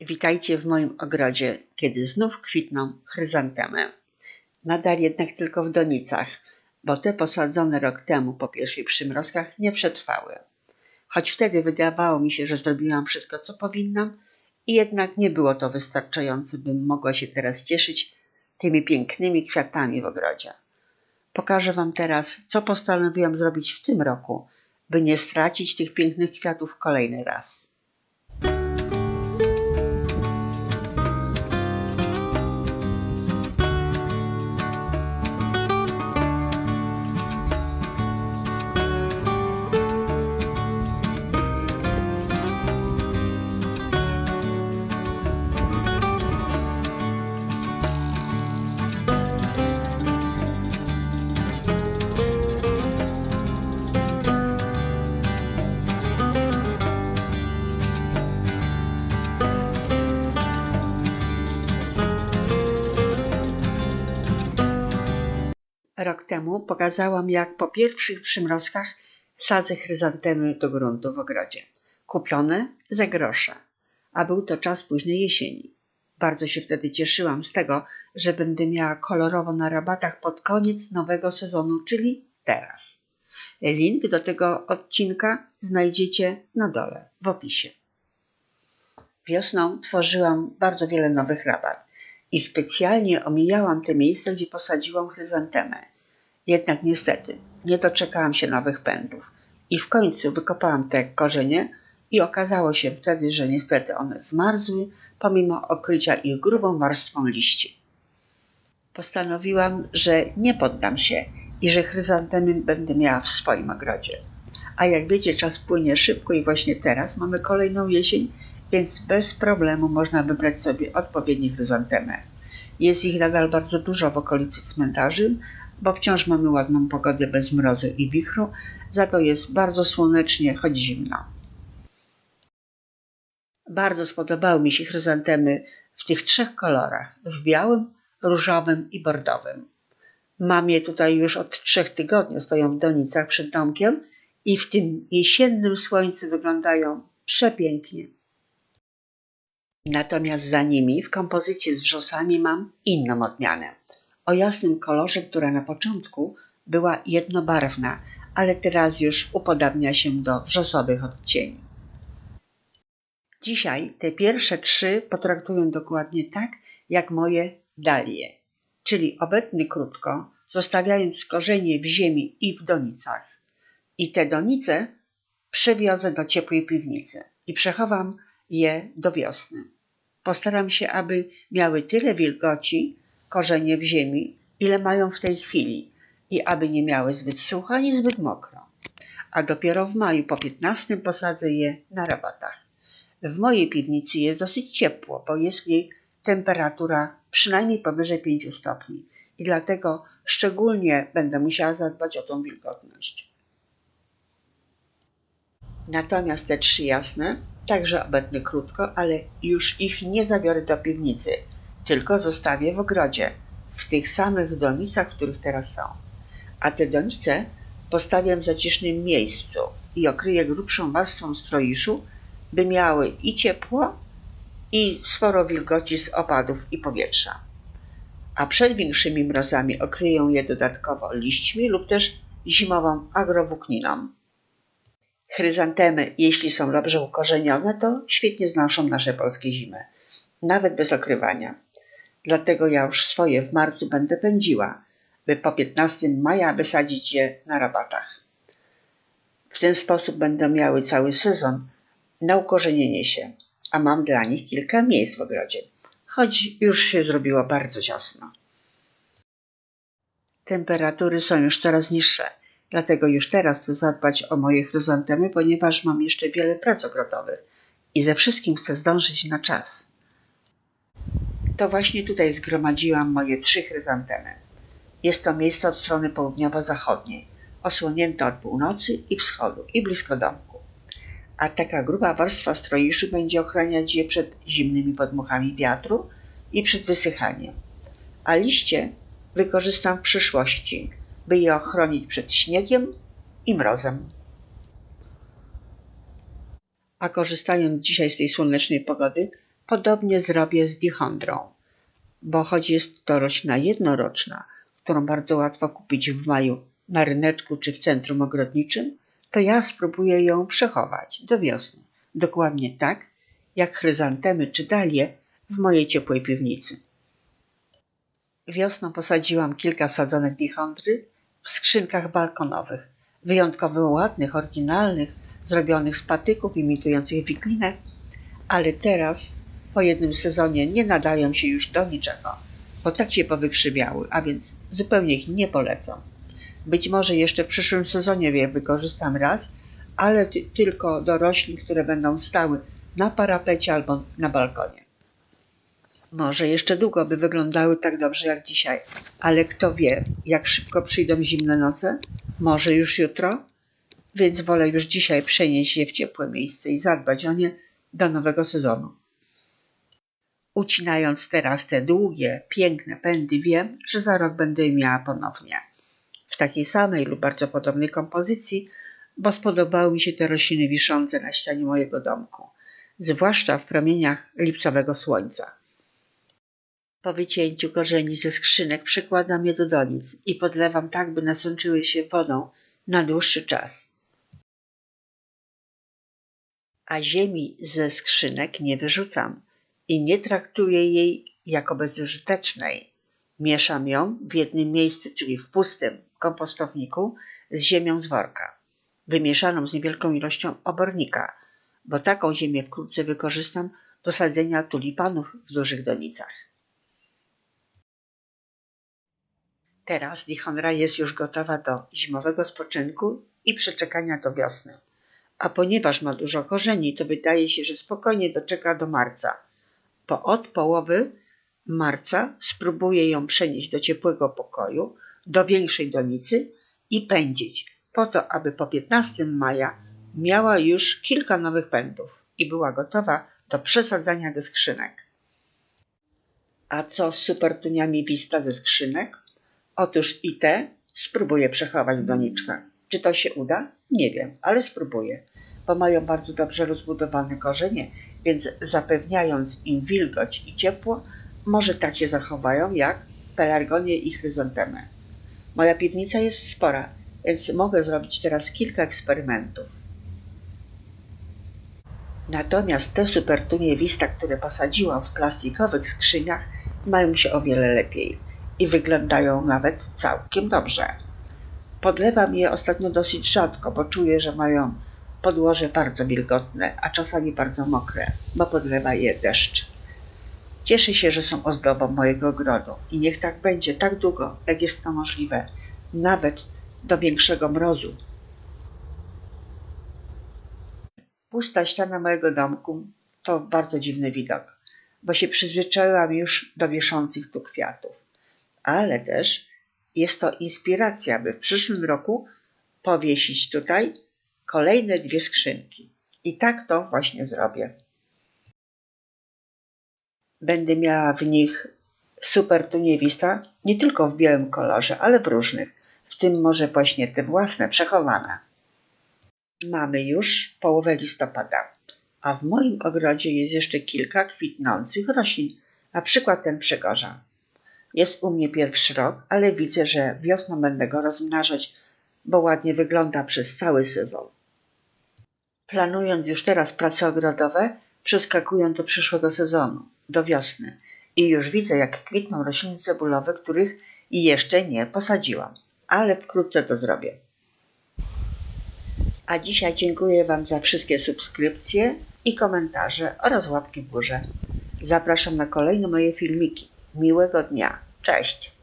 Witajcie w moim ogrodzie, kiedy znów kwitną chryzantemy. Nadal jednak tylko w donicach, bo te posadzone rok temu po pierwszych przymrozkach nie przetrwały. Choć wtedy wydawało mi się, że zrobiłam wszystko, co powinnam, i jednak nie było to wystarczające, bym mogła się teraz cieszyć tymi pięknymi kwiatami w ogrodzie. Pokażę Wam teraz, co postanowiłam zrobić w tym roku, by nie stracić tych pięknych kwiatów kolejny raz. Rok temu pokazałam, jak po pierwszych przymrozkach sadzę chryzantemy do gruntu w ogrodzie. Kupione za grosze, a był to czas późnej jesieni. Bardzo się wtedy cieszyłam z tego, że będę miała kolorowo na rabatach pod koniec nowego sezonu, czyli teraz. Link do tego odcinka znajdziecie na dole w opisie. Wiosną tworzyłam bardzo wiele nowych rabat i specjalnie omijałam te miejsca, gdzie posadziłam chryzantemę. Jednak niestety nie doczekałam się nowych pędów i w końcu wykopałam te korzenie i okazało się wtedy, że niestety one zmarzły pomimo okrycia ich grubą warstwą liści. Postanowiłam, że nie poddam się i że chryzantemy będę miała w swoim ogrodzie. A jak wiecie, czas płynie szybko i właśnie teraz mamy kolejną jesień, więc bez problemu można wybrać sobie odpowiednie chryzantemy. Jest ich nadal bardzo dużo w okolicy cmentarzy, bo wciąż mamy ładną pogodę bez mrozu i wichru, za to jest bardzo słonecznie, choć zimno. Bardzo spodobały mi się chryzantemy w tych trzech kolorach, w białym, różowym i bordowym. Mam je tutaj już od trzech tygodni, stoją w donicach przed domkiem i w tym jesiennym słońcu wyglądają przepięknie. Natomiast za nimi w kompozycji z wrzosami mam inną odmianę. O jasnym kolorze, która na początku była jednobarwna, ale teraz już upodabnia się do wrzosowych odcieni. Dzisiaj te pierwsze trzy potraktują dokładnie tak, jak moje dalie, czyli obetny krótko, zostawiając korzenie w ziemi i w donicach. I te donice przewiozę do ciepłej piwnicy i przechowam je do wiosny. Postaram się, aby miały tyle wilgoci, korzenie w ziemi, ile mają w tej chwili i aby nie miały zbyt sucho ani zbyt mokro. A dopiero w maju po 15 posadzę je na rabatach. W mojej piwnicy jest dosyć ciepło, bo jest w niej temperatura przynajmniej powyżej 5 stopni i dlatego szczególnie będę musiała zadbać o tą wilgotność. Natomiast te trzy jasne także obetnę krótko, ale już ich nie zabiorę do piwnicy, tylko zostawię w ogrodzie, w tych samych donicach, w których teraz są. A te donice postawię w zacisznym miejscu i okryję grubszą warstwą stroiszu, by miały i ciepło, i sporo wilgoci z opadów i powietrza. A przed większymi mrozami okryję je dodatkowo liśćmi lub też zimową agrowłókniną. Chryzantemy, jeśli są dobrze ukorzenione, to świetnie znoszą nasze polskie zimy, nawet bez okrywania. Dlatego ja już swoje w marcu będę pędziła, by po 15 maja wysadzić je na rabatach. W ten sposób będą miały cały sezon na ukorzenienie się, a mam dla nich kilka miejsc w ogrodzie, choć już się zrobiło bardzo ciasno. Temperatury są już coraz niższe, dlatego już teraz chcę zadbać o moje chryzantemy, ponieważ mam jeszcze wiele prac ogrodowych i ze wszystkim chcę zdążyć na czas. To właśnie tutaj zgromadziłam moje trzy chryzantemy. Jest to miejsce od strony południowo-zachodniej, osłonięte od północy i wschodu i blisko domku. A taka gruba warstwa stroiszy będzie ochraniać je przed zimnymi podmuchami wiatru i przed wysychaniem. A liście wykorzystam w przyszłości, by je ochronić przed śniegiem i mrozem. A korzystając dzisiaj z tej słonecznej pogody, Podobnie zrobię z dichondrą, bo choć jest to roślina jednoroczna, którą bardzo łatwo kupić w maju na ryneczku czy w centrum ogrodniczym, to ja spróbuję ją przechować do wiosny. Dokładnie tak, jak chryzantemy czy dalie w mojej ciepłej piwnicy. Wiosną posadziłam kilka sadzonek dichondry w skrzynkach balkonowych, wyjątkowo ładnych, oryginalnych, zrobionych z patyków imitujących wiklinę, ale teraz po jednym sezonie nie nadają się już do niczego, bo tak się powykrzywiały, a więc zupełnie ich nie polecam. Być może jeszcze w przyszłym sezonie je wykorzystam raz, ale ty tylko do roślin, które będą stały na parapecie albo na balkonie. Może jeszcze długo by wyglądały tak dobrze jak dzisiaj, ale kto wie, jak szybko przyjdą zimne noce? Może już jutro? Więc wolę już dzisiaj przenieść je w ciepłe miejsce i zadbać o nie do nowego sezonu. Ucinając teraz te długie, piękne pędy, wiem, że za rok będę je miała ponownie. W takiej samej lub bardzo podobnej kompozycji, bo spodobały mi się te rośliny wiszące na ścianie mojego domku, zwłaszcza w promieniach lipcowego słońca. Po wycięciu korzeni ze skrzynek przykładam je do donic i podlewam tak, by nasączyły się wodą na dłuższy czas. A ziemi ze skrzynek nie wyrzucam i nie traktuję jej jako bezużytecznej. Mieszam ją w jednym miejscu, czyli w pustym kompostowniku z ziemią z worka, wymieszaną z niewielką ilością obornika, bo taką ziemię wkrótce wykorzystam do sadzenia tulipanów w dużych donicach. Teraz Dichonra jest już gotowa do zimowego spoczynku i przeczekania do wiosny. A ponieważ ma dużo korzeni, to wydaje się, że spokojnie doczeka do marca. Po od połowy marca spróbuję ją przenieść do ciepłego pokoju, do większej donicy i pędzić, po to, aby po 15 maja miała już kilka nowych pędów i była gotowa do przesadzania do skrzynek. A co z supertuniami Vista ze skrzynek? Otóż i te spróbuję przechować w doniczkach. Czy to się uda? Nie wiem, ale spróbuję, bo mają bardzo dobrze rozbudowane korzenie, więc zapewniając im wilgoć i ciepło, może tak się zachowają jak pelargonie i chryzantemy. Moja piwnica jest spora, więc mogę zrobić teraz kilka eksperymentów. Natomiast te supertunie wista, które posadziłam w plastikowych skrzyniach, mają się o wiele lepiej i wyglądają nawet całkiem dobrze. Podlewam je ostatnio dosyć rzadko, bo czuję, że mają podłoże bardzo wilgotne, a czasami bardzo mokre, bo podlewa je deszcz. Cieszę się, że są ozdobą mojego ogrodu i niech tak będzie tak długo, jak jest to możliwe, nawet do większego mrozu. Pusta ściana mojego domku to bardzo dziwny widok, bo się przyzwyczaiłam już do wieszących tu kwiatów. Ale też jest to inspiracja, by w przyszłym roku powiesić tutaj kolejne dwie skrzynki. I tak to właśnie zrobię. Będę miała w nich super tuniewista, nie tylko w białym kolorze, ale w różnych, w tym może właśnie te własne, przechowane. Mamy już połowę listopada, a w moim ogrodzie jest jeszcze kilka kwitnących roślin, na przykład ten przegorza. Jest u mnie pierwszy rok, ale widzę, że wiosną będę go rozmnażać, bo ładnie wygląda przez cały sezon. Planując już teraz prace ogrodowe, przeskakuję do przyszłego sezonu, do wiosny i już widzę, jak kwitną rośliny cebulowe, których jeszcze nie posadziłam, ale wkrótce to zrobię. A dzisiaj dziękuję Wam za wszystkie subskrypcje i komentarze oraz łapki w górze. Zapraszam na kolejne moje filmiki. Miłego dnia. Cześć.